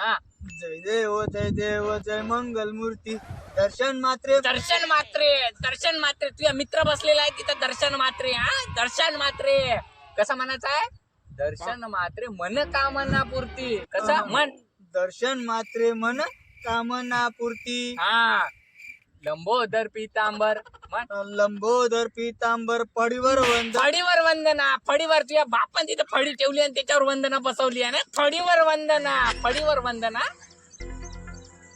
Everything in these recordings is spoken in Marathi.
हा. जय देव जय देव जय मंगल मूर्ती दर्शन मात्रे. दर्शन मात्रे दर्शन मात्रे. तुझा मित्र बसलेला आहे तिथं दर्शन मात्रे हा. दर्शन मात्रे. कसं म्हणायचं आहे दर्शन मात्रे मन कामना पूर्ती. कसं? मन. दर्शन मात्रे मन कामना पूर्ती. हा. लंबोदर पितांबर लंबोदर पितांबर पडीवर वंद फळीवर वंदना फळीवर तुझ्या बापान तिथं फळी ठेवली आणि त्याच्यावर वंदना बसवली आहे ना फळीवर वंदना फळीवर वंदना.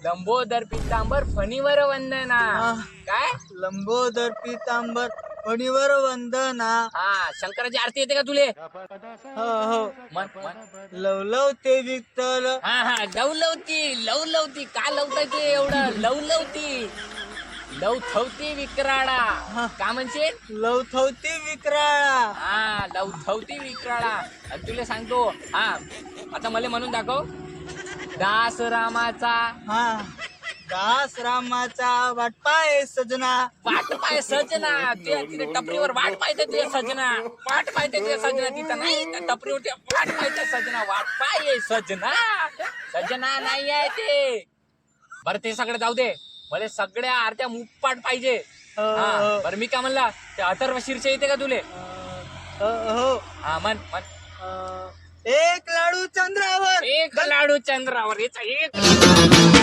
लंबोदर पितांबर फणीवर वंदना. आह. काय? लंबोदर पितांबर पडीवर वंदना. हा शंकराची आरती येते का तुले? हो हो. मन मन लवलव ते विठ्ठल. हा हा लवलवती लवलवती. का लवताय ते एवढं? लवलवती. लवथवती विक्राळा. का म्हणशील? लवथवती विक्राळा. हा लवथवती विक्राळा. आणि तुला सांगतो हा आता मला म्हणून दाखव. दास रामाचा हा. दास रामाचा वाटपाय सजना. वाट पाय सजना तिथे टपरीवर वाट पाहिजे तुझ्या सजना. वाट पाहिजे तुझ्या सजना. तिथं नाही त्या टपरीवर ते वाट पाहिजे सजना. वाट पाय सजना. सजना नाही आहे ते. बरं ते सगळं जाऊ दे. मला सगळ्या आरत्या मुखपाट पाहिजे. हो. बरं मी काय म्हणला ते अथर्व शीर्ष येते का तुले? हो. हो मन मन एक लाडू चंद्रावर. एक लाडू चंद्रावर याचा एक